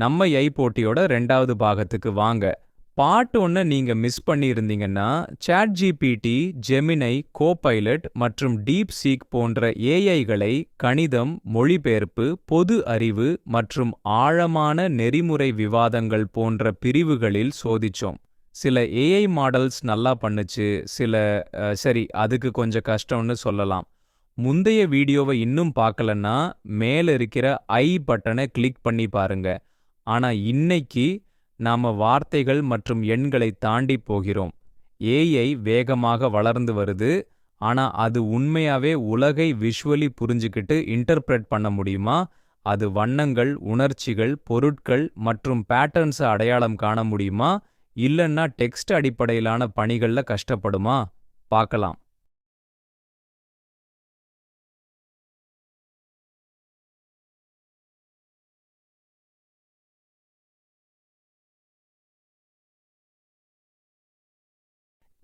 நம்ம ஐ போட்டியோட ரெண்டாவது பாகத்துக்கு வாங்க. பாட்டு ஒன்று நீங்க மிஸ் பண்ணியிருந்தீங்கன்னா சாட் ஜிபிடி ஜெமினை கோபைலட் மற்றும் டீப் சீக் போன்ற ஏஐகளை கணிதம் மொழிபெயர்ப்பு பொது அறிவு மற்றும் ஆழமான நெறிமுறை விவாதங்கள் போன்ற பிரிவுகளில் சோதிச்சோம். சில ஏஐ மாடல்ஸ் நல்லா பண்ணுச்சு சில சரி அதுக்கு கொஞ்சம் கஷ்டம்னு சொல்லலாம். முந்தைய வீடியோவை இன்னும் பார்க்கலன்னா மேல இருக்கிற ஐ பட்டனை கிளிக் பண்ணி பாருங்க. ஆனா இன்னைக்கு நாம வார்த்தைகள் மற்றும் எண்களை தாண்டி போகிறோம். ஏஐ வேகமாக வளர்ந்து வருது. ஆனா அது உண்மையாவே உலகை விஷுவலி புரிஞ்சுக்கிட்டு இன்டர்பிரட் பண்ண முடியுமா? அது வண்ணங்கள் உணர்ச்சிகள் பொருட்கள் மற்றும் பேட்டர்ன்ஸை அடையாளம் காண முடியுமா? இல்லைன்னா டெக்ஸ்ட் அடிப்படையிலான பணிகள்ல கஷ்டப்படுமா? பார்க்கலாம்.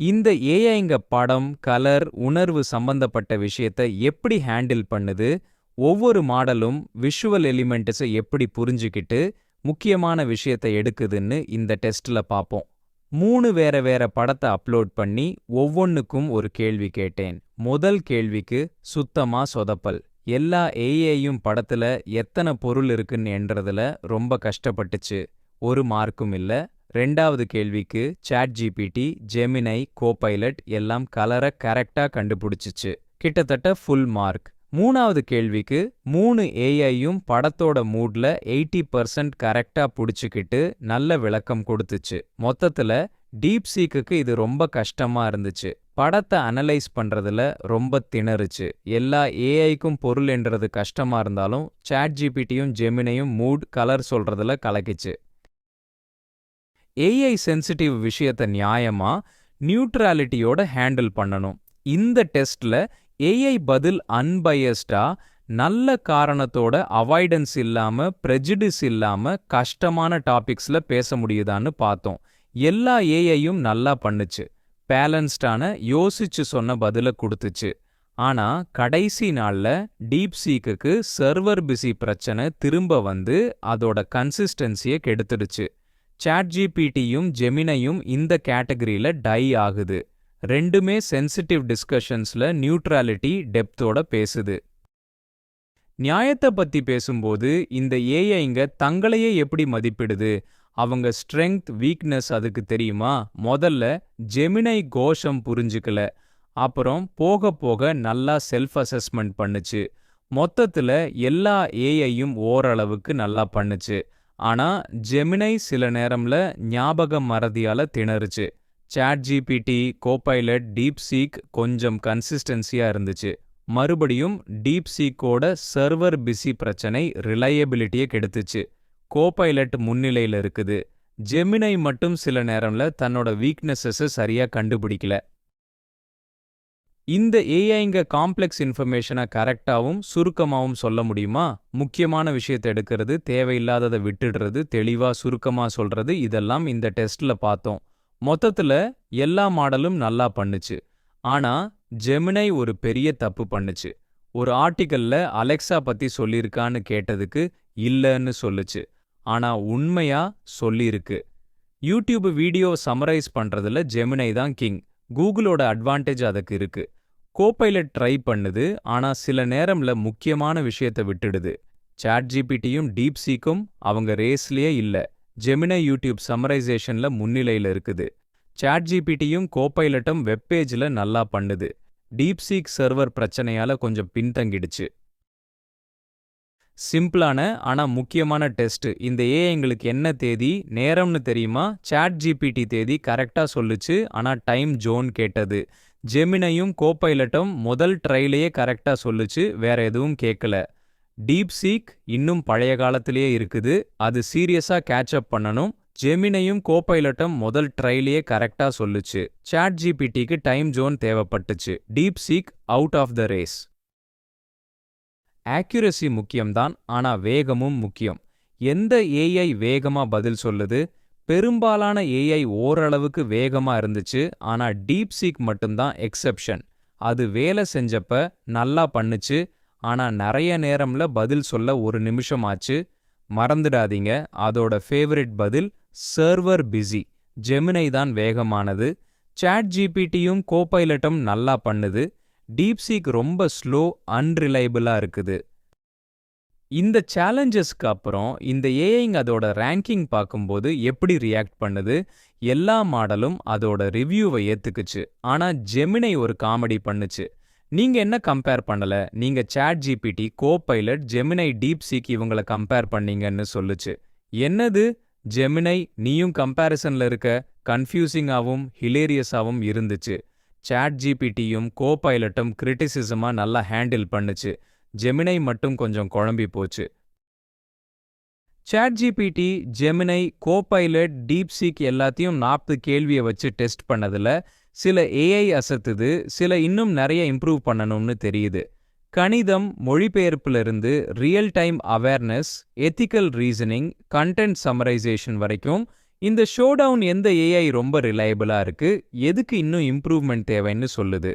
இந்த ஏஐங்க படம் கலர் உணர்வு சம்பந்தப்பட்ட விஷயத்தை எப்படி ஹேண்டில் பண்ணுது ஒவ்வொரு மாடலும் விஷுவல் எலிமெண்ட்ஸை எப்படி புரிஞ்சுக்கிட்டு முக்கியமான விஷயத்தை எடுக்குதுன்னு இந்த டெஸ்ட்ல பார்ப்போம் மூணு வேற வேற படத்தை அப்லோட் பண்ணி ஒவ்வொன்னுக்கும் ஒரு கேள்வி கேட்டேன். முதல் கேள்விக்கு சுத்தமா சொதப்பல். எல்லா ஏஐயும் படத்துல எத்தனை பொருள் இருக்குன்னு என்றதுல ரொம்ப கஷ்டப்பட்டுச்சு. ஒரு மார்க்கும் இல்ல ரெண்டாவது கேள்விக்கு சாட் ஜிபிடி ஜெமினை கோபைலட் எல்லாம் கலரை கரெக்டா கண்டுபிடிச்சிச்சு. கிட்டத்தட்ட ஃபுல் மார்க் மூணாவது கேள்விக்கு மூணு ஏஐயும் படத்தோட மூட்ல எயிட்டி பர்சன்ட் கரெக்டா புடிச்சுக்கிட்டு நல்ல விளக்கம் கொடுத்துச்சு. மொத்தத்துல டீப் சீக்குக்கு இது ரொம்ப கஷ்டமா இருந்துச்சு. படத்தை அனலைஸ் பண்றதுல ரொம்ப திணறுச்சு. எல்லா ஏஐக்கும் பொருள் என்றது கஷ்டமா இருந்தாலும் சாட் ஜிபிடியும் ஜெமினையும் மூட் கலர் சொல்றதுல கலக்கிச்சு. ஏஐ சென்சிட்டிவ் விஷயத்த நியாயமா நியூட்ராலிட்டியோட ஹேண்டில் பண்ணணும். இந்த டெஸ்ட்ல ஏஐ பதில் அன்பயஸ்டா நல்ல காரணத்தோட அவாய்டன்ஸ் இல்லாம பிரெஜிடிஸ் இல்லாம கஷ்டமான டாபிக்ஸ்ல பேச முடியுதான்னு பார்த்தோம். எல்லா ஏஐயும் நல்லா பண்ணுச்சு. பேலன்ஸ்டான யோசிச்சு சொன்ன பதில கொடுத்துச்சு. ஆனா கடைசி நாள்ல டீப்சீக்கு சர்வர் பிஸி பிரச்சனை திரும்ப வந்து அதோட கன்சிஸ்டன்சியை கெடுத்துடுச்சு. சாட்ஜிபிடியும் ஜெமினையும் இந்த கேட்டகரியில் டை ஆகுது. ரெண்டுமே சென்சிட்டிவ் டிஸ்கஷன்ஸ்ல நியூட்ராலிட்டி டெப்த்தோட பேசுது. நியாயத்தை பத்தி பேசும்போது இந்த ஏஐங்க தங்களையே எப்படி மதிப்பிடுது? அவங்க ஸ்ட்ரெங்க் வீக்னஸ் அதுக்கு தெரியுமா? முதல்ல ஜெமினை கோஷம் புரிஞ்சுக்கல. அப்புறம் போக போக நல்லா செல்ஃப் அசஸ்மெண்ட் பண்ணுச்சு. மொத்தத்துல எல்லா ஏஐயும் ஓரளவுக்கு நல்லா பண்ணுச்சு. ஆனா ஜெமினை சில நேரம்ல ஞாபக மறதியால திணறுச்சு. ChatGPT Copilot DeepSeek கொஞ்சம் கன்சிஸ்டன்சியா இருந்துச்சு. மறுபடியும் டீப் சீக்கோட சர்வர் பிஸி பிரச்சனை ரிலையபிலிட்டியை கெடுத்துச்சு. கோபைலட் முன்னிலையில் இருக்குது. ஜெமினை மட்டும் சில நேரம்ல தன்னோட வீக்னஸஸை சரியா கண்டுபிடிக்கல. இந்த ஏஐங்க காம்ப்ளெக்ஸ் இன்ஃபர்மேஷனை கரெக்டாவும் சுருக்கமாவும் சொல்ல முடியுமா? முக்கியமான விஷயத்தை எடுக்கிறது தேவையில்லாததை விட்டுடுறது தெளிவா சுருக்கமா சொல்றது இதெல்லாம் இந்த டெஸ்ட்ல பார்த்தோம். மொத்தத்துல எல்லா மாடலும் நல்லா பண்ணுச்சு. ஆனா ஜெமினை ஒரு பெரிய தப்பு பண்ணுச்சு. ஒரு ஆர்டிக்கலில் அலெக்சா பத்தி சொல்லியிருக்கான்னு கேட்டதுக்கு இல்லன்னு சொல்லுச்சு. ஆனா உண்மையா சொல்லியிருக்கு. யூடியூப் வீடியோ சமரைஸ் பண்றதுல ஜெமினை தான் கிங் கூகுளோட அட்வான்டேஜ் அதுக்கு இருக்கு. கோப்பைலட் ட்ரை பண்ணுது ஆனா சில நேரம்ல முக்கியமான விஷயத்தை விட்டுடுது. சாட் ஜிபிடியும் டீப் சீக்கும் அவங்க ரேஸ்லயே இல்ல. ஜெமினை யூடியூப் சம்மரைசேஷன்ல முன்னிலையில இருக்குது. சாட் ஜிபிடியும் கோப்பைலட்டும் வெப்பேஜ்ல நல்லா பண்ணுது. டீப் சீக் சர்வர் பிரச்சனையால கொஞ்சம் பின்தங்கிடுச்சு. சிம்பிளான ஆனா முக்கியமான டெஸ்ட் இந்த ஏ எங்களுக்கு என்ன தேதி நேரம்னு தெரியுமா? சாட் ஜிபிடி தேதி கரெக்டா சொல்லுச்சு ஆனா டைம் ஜோன் கேட்டது. ஜெமினையும் கோபைலட்டும் முதல் ட்ரைலையே கரெக்டா சொல்லுச்சு வேற எதுவும் கேட்கல டீப் சீக் இன்னும் பழைய காலத்திலேயே இருக்குது அது சீரியஸா கேட்ச் அப் பண்ணணும். ஜெமினையும் கோபைலட்டும் முதல் ட்ரைலையே கரெக்டா சொல்லுச்சு. சாட் ஜிபிடிக்கு டைம் ஜோன் தேவைப்பட்டுச்சு. DeepSeek out of the race. Accuracy முக்கியம்தான் ஆனா வேகமும் முக்கியம். எந்த ஏஐ வேகமா பதில் சொல்லுது? பெரும்பாலான ஏஐ ஓரளவுக்கு வேகமா இருந்துச்சு ஆனா டீப் சீக் மட்டும்தான் எக்ஸெப்ஷன் அது வேலை செஞ்சப்ப நல்லா பண்ணுச்சு ஆனா நிறைய நேரம்ல பதில் சொல்ல ஒரு நிமிஷம் ஆச்சு. மறந்துடாதீங்க அதோட ஃபேவரட் பதில் சர்வர் பிஸி ஜெமினை தான் வேகமானது. சாட் ஜிபிடியும் கோபைலட்டும் நல்லா பண்ணுது. டீப்சீக் ரொம்ப ஸ்லோ அன்ரிலையபிளா இருக்குது. இந்த சேலஞ்சஸ்க்கு அப்புறம் இந்த ஏஐங்க அதோட ரேங்கிங் பார்க்கும்போது எப்படி ரியாக்ட் பண்ணுது? எல்லா மாடலும் அதோட ரிவ்யூவை ஏத்துக்குச்சு. ஆனா ஜெமினை ஒரு காமெடி பண்ணுச்சு. நீங்க என்ன கம்பேர் பண்ணல? நீங்க ChatGPT Copilot Gemini DeepSeek இவங்கள கம்பேர் பண்ணீங்கன்னு சொல்லுச்சு. என்னது? ஜெமினை நீயும் கம்பேரிசன்ல இருக்க. கன்ஃபியூசிங்காகவும் ஹிலேரியஸாவும் இருந்துச்சு. சாட் ஜிபிடியும் கோ பைலட்டும் கிரிட்டிசிசமா நல்லா ஹேண்டில் பண்ணுச்சு. ஜெமினை மட்டும் கொஞ்சம் குழம்பி போச்சு. ChatGPT Gemini Copilot DeepSeek எல்லாத்தையும் நாற்பது கேள்வியை வச்சு டெஸ்ட் பண்ணதுல சில ஏஐ அசத்துது சில இன்னும் நிறைய இம்ப்ரூவ் பண்ணணும்னு தெரியுது. கணிதம் மொழிபெயர்ப்பிலிருந்து real time awareness ethical reasoning content summarisation வரைக்கும் இந்த ஷோடவுன் எந்த ஏஐ ரொம்ப ரிலையபிளாக இருக்கு எதுக்கு இன்னும் இம்ப்ரூவ்மெண்ட் தேவைன்னு சொல்லுது.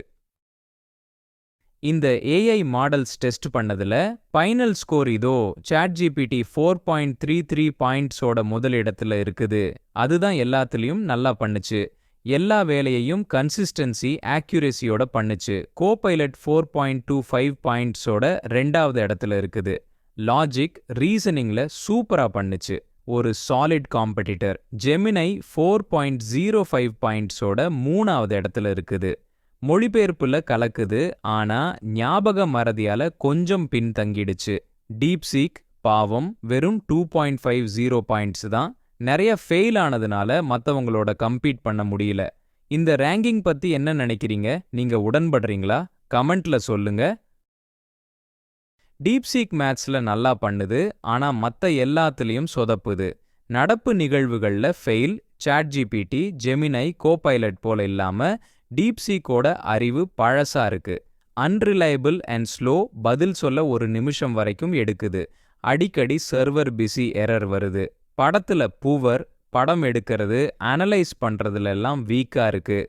இந்த ஏஐ மாடல்ஸ் டெஸ்ட் பண்ணதுல ஃபைனல் ஸ்கோர் இதோ ChatGPT four point three three பாயிண்ட்ஸோட முதலிடத்துல இருக்குது. அதுதான் எல்லாத்துலேயும் நல்லா பண்ணுச்சு. எல்லா வேலையையும் கன்சிஸ்டன்சி ஆக்யூரேசியோட பண்ணுச்சு. Copilot four point two five பாயிண்ட்ஸோட ரெண்டாவது இடத்துல இருக்குது. லாஜிக் ரீசனிங்ல சூப்பரா பண்ணுச்சு. ஒரு solid competitor Gemini four point zero five பாயிண்ட்ஸோட மூணாவது இடத்துல இருக்குது. மொழிபெயர்ப்புல கலக்குது ஆனா ஞாபக மறதியால கொஞ்சம் பின்தங்கிடுச்சு டீப்சீக் பாவம் வெறும் two point five zero points தான். நிறைய ஃபெயில் ஆனதுனால மத்தவங்களோட கம்பீட் பண்ண முடியல. இந்த ரேங்கிங் பத்தி என்ன நினைக்கிறீங்க? நீங்க உடன்படுறீங்களா? கமெண்ட்ல சொல்லுங்க. டீப்சீக் மேத்ஸ்ல நல்லா பண்ணுது ஆனா மத்த எல்லாத்துலயும் சொதப்புது. நடப்பு நிகழ்வுகள்ல fail ChatGPT Gemini Copilot போல இல்லாம டீப்சீக்கோட அறிவு பழசா இருக்கு. அன்ரிலையபிள் அண்ட் ஸ்லோ பதில் சொல்ல ஒரு நிமிஷம் வரைக்கும் எடுக்குது. அடிக்கடி சர்வர் பிஸி எரர் வருது. படத்துல பூவர் படம் எடுக்கிறது அனலைஸ் பண்றதுல எல்லாம் வீக்கா இருக்கு.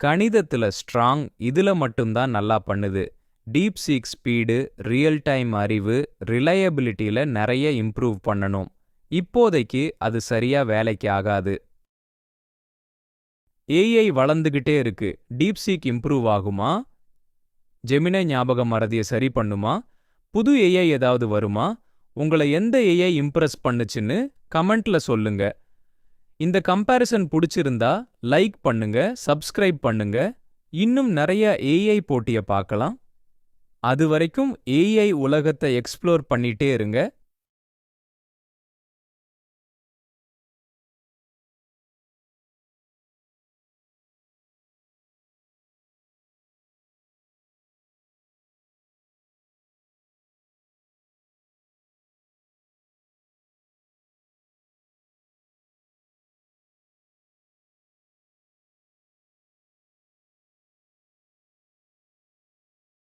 கணிதத்துல ஸ்ட்ராங் இதுல மட்டும்தான் நல்லா பண்ணுது. DeepSeek speed real time அறிவு ரிலையபிலிட்டியில நிறைய இம்ப்ரூவ் பண்ணணும். இப்போதைக்கு அது சரியா வேலைக்கு ஆகாது. ஏஐ வளர்ந்துகிட்டே இருக்கு. டீப்சீக் இம்ப்ரூவ் ஆகுமா? ஜெமினை ஞாபகம் மறதியை சரி பண்ணுமா? புது ஏஐ ஏதாவது வருமா? உங்களை எந்த ஏஐ இம்ப்ரெஸ் பண்ணுச்சுன்னு கமெண்ட்ல சொல்லுங்க. இந்த கம்பேரிசன் பிடிச்சிருந்தா லைக் பண்ணுங்க சப்ஸ்கிரைப் பண்ணுங்க. இன்னும் நிறைய ஏஐ போட்டிய பார்க்கலாம். அது வரைக்கும் ஏஐ உலகத்தை எக்ஸ்ப்ளோர் பண்ணிட்டே இருங்க.